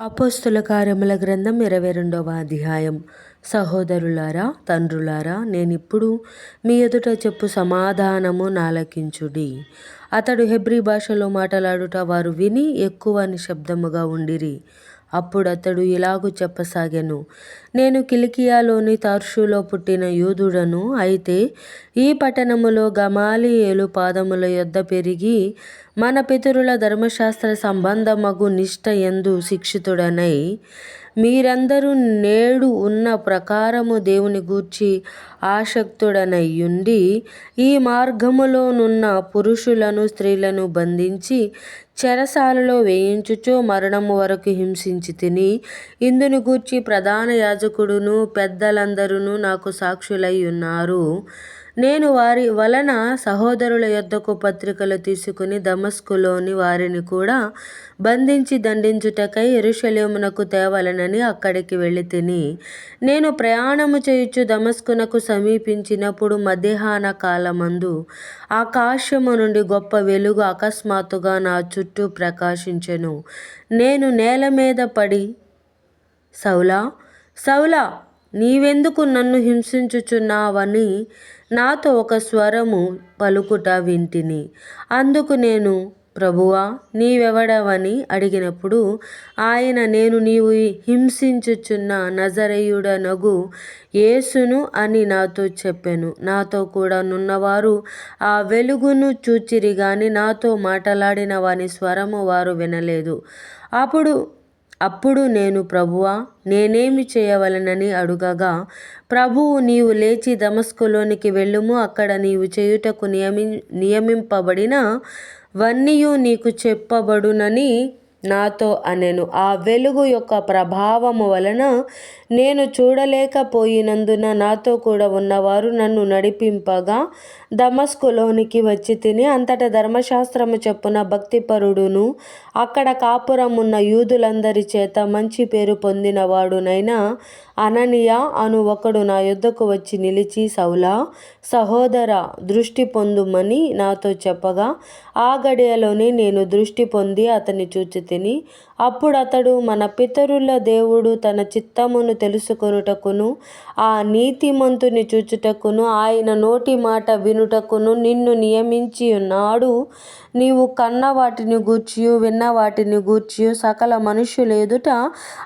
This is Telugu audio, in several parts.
అపోస్తుల కార్యముల గ్రంథం ఇరవై రెండవ అధ్యాయం. సహోదరులారా తండ్రులారా నేనిప్పుడు మీ ఎదుట చెప్పు సమాధానము నాలకించుడి. అతడు హెబ్రీ భాషలో మాట్లాడుట వారు విని ఎక్కువ నిశ్శబ్దముగా ఉండిరి. అప్పుడు అతడు ఇలాగు చెప్పసాగెను. నేను కిలికియాలోని తర్షులో పుట్టిన యూదుడను అయితే ఈ పట్టణములో గమాలియేలు పాదముల యొద్ద పెరిగి మన పితరుల ధర్మశాస్త్ర సంబంధమగు నిష్ట ఎందు శిక్షితుడనై మీరందరూ నేడు ఉన్న ప్రకారము దేవుని గూర్చి ఆసక్తుడనయ్యుండి ఈ మార్గములోనున్న పురుషులను స్త్రీలను బంధించి చెరసాలలో వేయించుచో మరణము వరకు హింసించి తిని ఇందుని గూర్చి ప్రధాన యాజకుడును పెద్దలందరూ నాకు సాక్షులై ఉన్నారు. నేను వారి వలన సహోదరుల యొద్దకు పత్రికలు తీసుకుని దమస్కులోని వారిని కూడా బంధించి దండించుటకై ఎరుషలేమునకు తేవలనని అక్కడికి వెళ్ళి తిని నేను ప్రయాణము చేయుచు దమస్కునకు సమీపించినప్పుడు మధ్యాహ్న కాలమందు ఆకాశము నుండి గొప్ప వెలుగు అకస్మాత్తుగా నా చుట్టూ ప్రకాశించెను. నేను నేల మీద పడి సౌలా సౌలా నీవెందుకు నన్ను హింసించుచున్నావని నాతో ఒక స్వరము పలుకుట వింటిని. అందుకు నేను ప్రభువా నీవెవడవని అడిగినప్పుడు ఆయన నేను నీవు హింసించుచున్న నజరయుడనగు యేసును అని నాతో చెప్పాను. నాతో కూడా నున్నవారు ఆ వెలుగును చూచిరి గాని నాతో మాట్లాడిన వాని స్వరము వారు వినలేదు. అప్పుడు అప్పుడు నేను ప్రభువా నేనేమి చేయవలనని అడుగగా ప్రభువు నీవు లేచి దమస్కులోనికి వెళ్ళుము అక్కడ నీవు చేయుటకు నియమి నియమింపబడిన వన్నీయు నీకు చెప్పబడునని నాతో అనెను. ఆ వెలుగు యొక్క ప్రభావము వలన నేను చూడలేకపోయినందున నాతో కూడా ఉన్నవారు నన్ను నడిపింపగా దమస్కులోనికి వచ్చి తిని అంతటా ధర్మశాస్త్రము చెప్పున భక్తిపరుడును. అక్కడ కాపురమున్న యూదులందరి చేత మంచి పేరు పొందినవాడునైనా అననీయ అను ఒకడు నా యుద్ధకు వచ్చి నిలిచి సౌలా సహోదర దృష్టి పొందుమని నాతో చెప్పగా ఆ గడియలోనే నేను దృష్టి పొంది అతన్ని చూచి తిని అప్పుడు అతడు మన పితరుల దేవుడు తన చిత్తమును తెలుసుకొనుటకును ఆ నీతిమంతుని చూచుటకును ఆయన నోటి మాట వినుటకును నిన్ను నియమించి ఉన్నాడు. నీవు కన్న వాటిని గూర్చియు విన్న వాటిని గూర్చియు సకల మనుషుల ఎదుట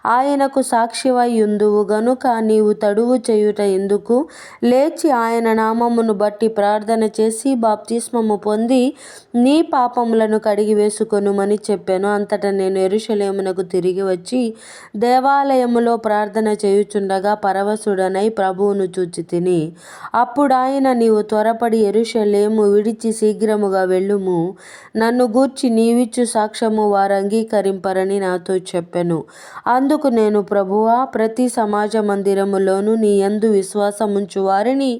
ఆయనకు సాక్షివై ఉందువుగా గనుక నీవు తడువు చేయుట ఎందుకు? లేచి ఆయన నామమును బట్టి ప్రార్థన చేసి బాప్తిస్మము పొంది నీ పాపములను కడిగి వేసుకొనుమని చెప్పాను. అంతటా నేను ఎరుషలేమునకు తిరిగి వచ్చి దేవాలయములో ప్రార్థన చేయుచుండగా పరవశుడనై ప్రభువును చూచి తిని అప్పుడు ఆయన నీవు త్వరపడి ఎరుషలేము విడిచి శీఘ్రముగా వెళ్ళుము. నన్ను గూర్చి నీవిచ్చు సాక్ష్యము వారు అంగీకరింపరని నాతో చెప్పాను. అందుకు నేను ప్రభువా ప్రతి సమాజ రాజమందిరములోను నీ యందు విశ్వాసముంచు. వారిని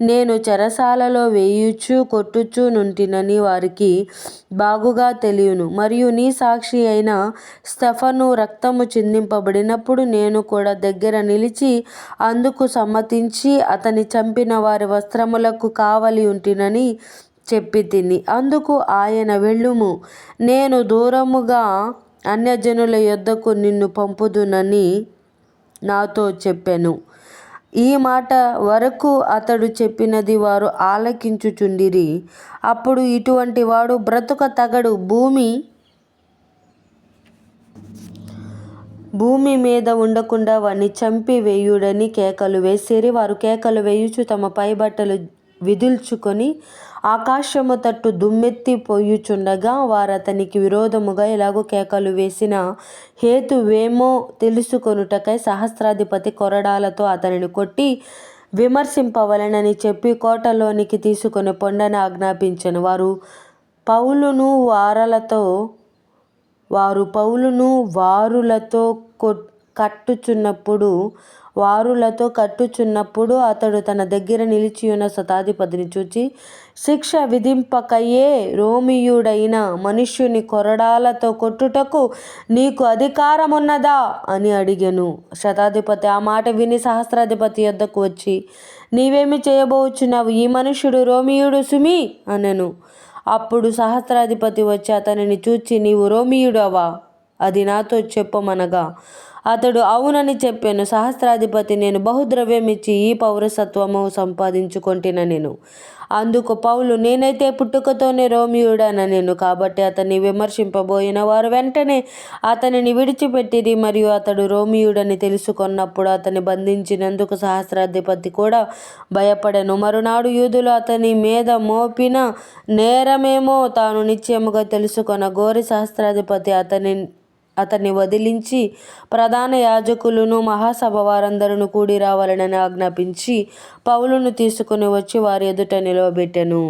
నేను చెరసాలలో వేయుచు కొట్టుచు నుంటినని వారికి బాగుగా తెలియను. మరియు నీ సాక్షి అయిన స్టెఫను రక్తము చిందింపబడినప్పుడు నేను కూడా దగ్గర నిలిచి అందుకు సమ్మతించి అతని చంపిన వారి వస్త్రములకు కావలి ఉంటినని చెప్పి తిని అందుకు ఆయన వెళ్ళుము. నేను దూరముగా అన్యజనుల యొద్దకు నిన్ను పంపుదునని నాతో చెప్పెను. ఈ మాట వరకు అతడు చెప్పినది వారు ఆలకించుచుండిరి. అప్పుడు ఇటువంటి వాడు బ్రతుక తగడు. భూమి భూమి మీద ఉండకుండా వాణ్ణి చంపి వేయుడని కేకలు వేసిరి. వారు కేకలు వేయుచు తమ పైబట్టలు విదుల్చుకొని ఆకాశము తట్టు దుమ్మెత్తి పోయుచుండగా వారు అతనికి విరోధముగా ఇలాగూ కేకలు వేసిన హేతువేమో తెలుసుకొనుటకై సహస్రాధిపతి కొరడాలతో అతనిని కొట్టి విమర్శింపవలెనని చెప్పి కోటలోనికి తీసుకుని పొండని ఆజ్ఞాపించను. వారు పౌలును వారలతో వారు పౌలును వారులతో కొట్ కట్టుచున్నప్పుడు వారులతో కట్టుచున్నప్పుడు అతడు తన దగ్గర నిలిచియున్న శతాధిపతిని చూచి శిక్ష విధింపకయే రోమియుడైన మనుష్యుని కొరడాలతో కొట్టుటకు నీకు అధికారమున్నదా అని అడిగాను. శతాధిపతి ఆ మాట విని సహస్రాధిపతి యొద్దకు వచ్చి నీవేమి చేయబోచున్నావు? ఈ మనుష్యుడు రోమియుడు సుమి అనెను. అప్పుడు సహస్రాధిపతి వచ్చి అతనిని చూచి నీవు రోమియుడవా? అది నాతో చెప్పమనగా అతడు అవునని చెప్పాను. సహస్రాధిపతి నేను బహుద్రవ్యం ఇచ్చి ఈ పౌరసత్వము సంపాదించుకొంటిన నేను. అందుకు పౌలు నేనైతే పుట్టుకతోనే రోమియుడనెను కాబట్టి అతన్ని విమర్శింపబోయిన వారు వెంటనే అతనిని విడిచిపెట్టిరి. మరియు అతడు రోమియుడని తెలుసుకున్నప్పుడు అతన్ని బంధించినందుకు సహస్రాధిపతి కూడా భయపడెను. మరునాడు యూదులు అతని మీద మోపిన నేరమేమో తాను నిశ్చయముగా తెలుసుకొన గోరి సహస్రాధిపతి అతని అతన్ని వదిలించి ప్రధాన యాజకులను మహాసభ వారందరూ కూడి రావాలని ఆజ్ఞాపించి పౌలును తీసుకుని వచ్చి వారి ఎదుట నిలవబెట్టెను.